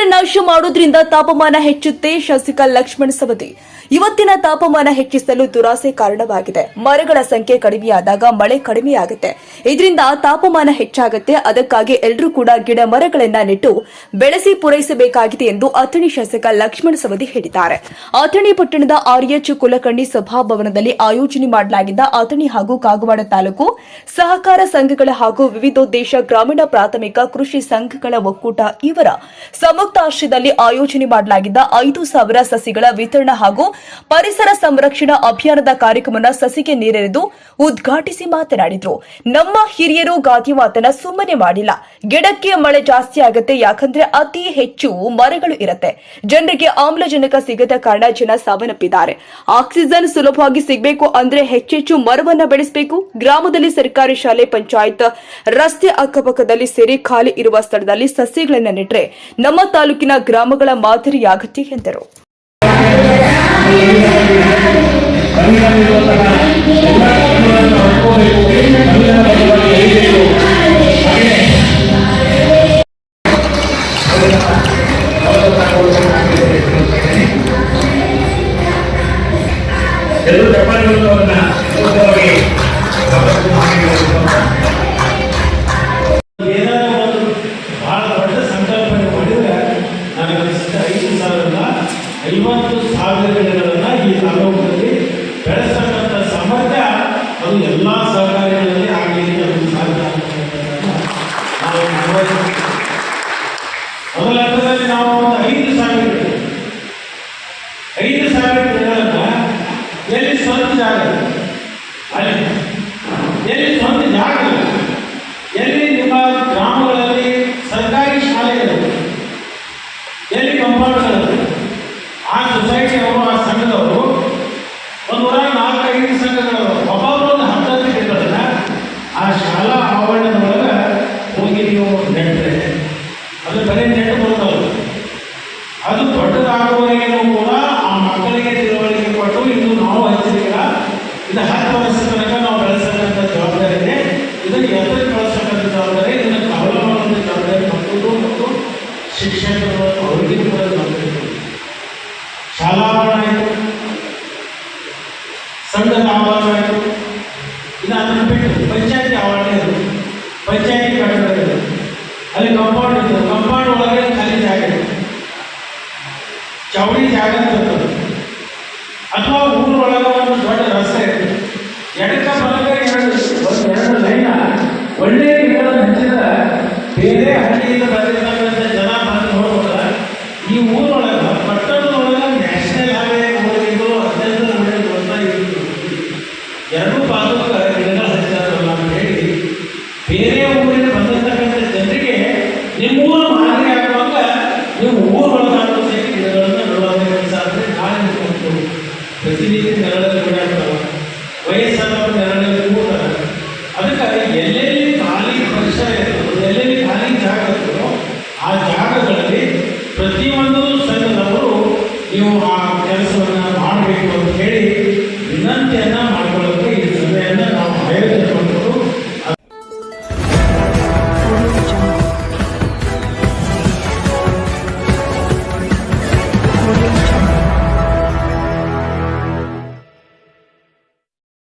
ಪರಿಸರ ನಾಶ ಮಾಡೋದ್ರಿಂದ ತಾಪಮಾನ ಹೆಚ್ಚುತ್ತೆ, ಶಾಸಕ ಲಕ್ಷ್ಮಣ ಸವದಿ. ಇವತ್ತಿನ ತಾಪಮಾನ ಹೆಚ್ಚಿಸಲು ದುರಾಸೆ ಕಾರಣವಾಗಿದೆ. ಮರಗಳ ಸಂಖ್ಯೆ ಕಡಿಮೆಯಾದಾಗ ಮಳೆ ಕಡಿಮೆಯಾಗುತ್ತೆ. ಇದರಿಂದ ತಾಪಮಾನ ಹೆಚ್ಚಾಗುತ್ತೆ. ಅದಕ್ಕಾಗಿ ಎಲ್ಲರೂ ಕೂಡ ಗಿಡ ಮರಗಳನ್ನ ನೆಟ್ಟು ಬೆಳೆಸಿ ಪೂರೈಸಬೇಕಾಗಿದೆ ಎಂದು ಅಥಣಿ ಶಾಸಕ ಲಕ್ಷ್ಮಣ ಸವದಿ ಹೇಳಿದ್ದಾರೆ. ಅಥಣಿ ಪಟ್ಟಣದ ಆರ್ಎಚ್ ಕುಲಕರ್ಣಿ ಸಭಾಭವನದಲ್ಲಿ ಆಯೋಜನೆ ಮಾಡಲಾಗಿದ್ದ ಅಥಣಿ ಹಾಗೂ ಕಾಗವಾಡ ತಾಲೂಕು ಸಹಕಾರ ಸಂಘಗಳ ಹಾಗೂ ವಿವಿಧೋದ್ದೇಶ ಗ್ರಾಮೀಣ ಪ್ರಾಥಮಿಕ ಕೃಷಿ ಸಂಘಗಳ ಒಕ್ಕೂಟ ಇವರ ಸಂಯುಕ್ತಾಶ್ರಯದಲ್ಲಿ ಆಯೋಜನೆ ಮಾಡಲಾಗಿದ್ದ ಐದು ಸಾವಿರ ಸಸಿಗಳ ವಿತರಣಾ ಹಾಗೂ ಪರಿಸರ ಸಂರಕ್ಷಣಾ ಅಭಿಯಾನದ ಕಾರ್ಯಕ್ರಮವನ್ನು ಸಸಿಗೆ ನೀರೆರೆದು ಉದ್ಘಾಟಿಸಿ ಮಾತನಾಡಿದ್ರು. ನಮ್ಮ ಹಿರಿಯರು ಗಾದಿ ಮಾತನ್ನ ಸುಮ್ಮನೆ ಮಾಡಿಲ್ಲ. ಗಿಡಕ್ಕೆ ಮಳೆ ಜಾಸ್ತಿ ಆಗುತ್ತೆ, ಯಾಕಂದ್ರೆ ಅತಿ ಹೆಚ್ಚು ಮರಗಳು ಇರುತ್ತೆ. ಜನರಿಗೆ ಆಮ್ಲಜನಕ ಸಿಗದ ಕಾರಣ ಜನ ಸಾವನ್ನಪ್ಪಿದ್ದಾರೆ. ಆಕ್ಸಿಜನ್ ಸುಲಭವಾಗಿ ಸಿಗಬೇಕು ಅಂದ್ರೆ ಹೆಚ್ಚೆಚ್ಚು ಮರವನ್ನ ಬೆಳೆಸಬೇಕು. ಗ್ರಾಮದಲ್ಲಿ ಸರ್ಕಾರಿ ಶಾಲೆ, ಪಂಚಾಯತ್ ರಸ್ತೆ ಅಕ್ಕಪಕ್ಕದಲ್ಲಿ ಸೇರಿ ಖಾಲಿ ಇರುವ ಸ್ಥಳದಲ್ಲಿ ಸಸ್ಯಗಳನ್ನು ನೆಟ್ಟರೆ ನಮ್ಮ ತಾಲೂಕಿನ ಗ್ರಾಮಗಳ ಮಾದರಿಯಾಗತ್ತೆ ಎಂದರು. ಎಲ್ಲರೂ ಐವತ್ತು ಸಾವಿರ ಗಿಡಗಳನ್ನ ಈ ತಾಲೂಕಿನಲ್ಲಿ ಬೆಳೆಸ್ತಕ್ಕಂಥ ಸಾಮರ್ಥ್ಯ, ಅದು ಎಲ್ಲ ಸಹಕಾರಿಗಳಲ್ಲಿ ಆಗಲಿ ಅದು ಸಾಧ್ಯ. ಮೊದಲ ಹಂತದಲ್ಲಿ ನಾವು ಒಂದು ಐದು ಸಾವಿರ ಐದು ಸಾವಿರ ಗಿಡಗಳನ್ನ ಎಲ್ಲಿ ಸ್ವಂತ ಜಾಗ? ಅಲ್ಲಿ ಎಲ್ಲಿ ಸ್ವಂತ ಜಾಗ ಇಲ್ಲ. ಎಲ್ಲಿ ನಿಮ್ಮ ಗ್ರಾಮಗಳಲ್ಲಿ ಸರ್ಕಾರಿ ಶಾಲೆಗಳು ಎಲ್ಲಿ ಕಂಪೌಂಡ್ಗಳು ಆ ಸೊಸೈಟಿ ಅವರು ಆ ಸಂಘದವರು ಒಂದು ನೂರ ನಾಲ್ಕೈದು ಸಂಘಗಳು ಒಬ್ಬೊಬ್ಬರು ಒಂದು ಹತ್ತತ್ತು ಗಿಡಗಳನ್ನ ಆ ಶಾಲಾ ಆವರಣದೊಳಗೆ ಹೋಗಿ ನೀವು ನೆಟ್ಟರೆ ಅದು ಬರೀ ನೆಟ್ಟು ಬರೋದಲ್ಲ ಅದು ದೊಡ್ಡದಾಗುವವರೆಗೂ ಕೂಡ ಆ ಮಕ್ಕಳಿಗೆ ತಿಳುವಳಿಕೆ ಕೊಟ್ಟು ಇನ್ನು ನಾವು ಹಚ್ಚಿಲ್ಲ ಇದು ಹತ್ತು ವರ್ಷದ ತನಕ ನಾವು ಬೆಳೆಸತಕ್ಕಂಥ ಜವಾಬ್ದಾರಿ ಇದೆ. ಇದನ್ನು ಎತ್ತರಕ್ಕೆ ಬೆಳೆಸತಕ್ಕಂಥ ಜವಾಬ್ದಾರಿ, ಇದನ್ನು ಕವಲ ಮಾಡುವಂಥ ಜವಾಬ್ದಾರಿ ಮಕ್ಕಳು ಮತ್ತು ಶಿಕ್ಷಕರು ಅವರಿಗೆ ಕೂಡ ಜವಾಬ್ದಾರಿ. ಶಾಲಾ ಆವರಣ ಆಯಿತು. ಸಂಘದ ಆವರಣ ಆಯಿತು. ಅದನ್ನು ಬಿಟ್ಟು ಪಂಚಾಯತಿ ಕಟ್ಟಡ ಇದೆ. ಅಲ್ಲಿ ಕಂಪೌಂಡ್ ಇತ್ತು ಕಂಪೌಂಡ್ ಒಳಗೆ ಖಾಲಿ ಜಾಗ ಇದೆ. ಚೌಡಿ ಜಾಗ ಅಂತ ಅಥವಾ ಊರೊಳಗೆ ಒಂದು ದೊಡ್ಡ ರಸ್ತೆ ಇದೆ. ಎಡಕ ಬಲಗ ಎರಡು ಎರಡು ಲೈನ. ಒಳ್ಳೆಯ ಗಿಡಗಳನ್ನು ಹಚ್ಚಿದ್ರೆ ಬೇರೆ ಹಳ್ಳಿಯಿಂದ ಬಂದಿರ್ತಕ್ಕಂಥ ಜನ ಬಂದು ನೋಡ್ಬೋದ ಈ ಊರೊಳಗೆ, ಪಟ್ಟಣದೊಳಗೆ ನ್ಯಾಷನಲ್ ಹೈವೇ ಮೂರರಿಂದ ಹದಿನೈದು ಇತ್ತು. ಎರಡು ಪಾದಕ್ಕೆ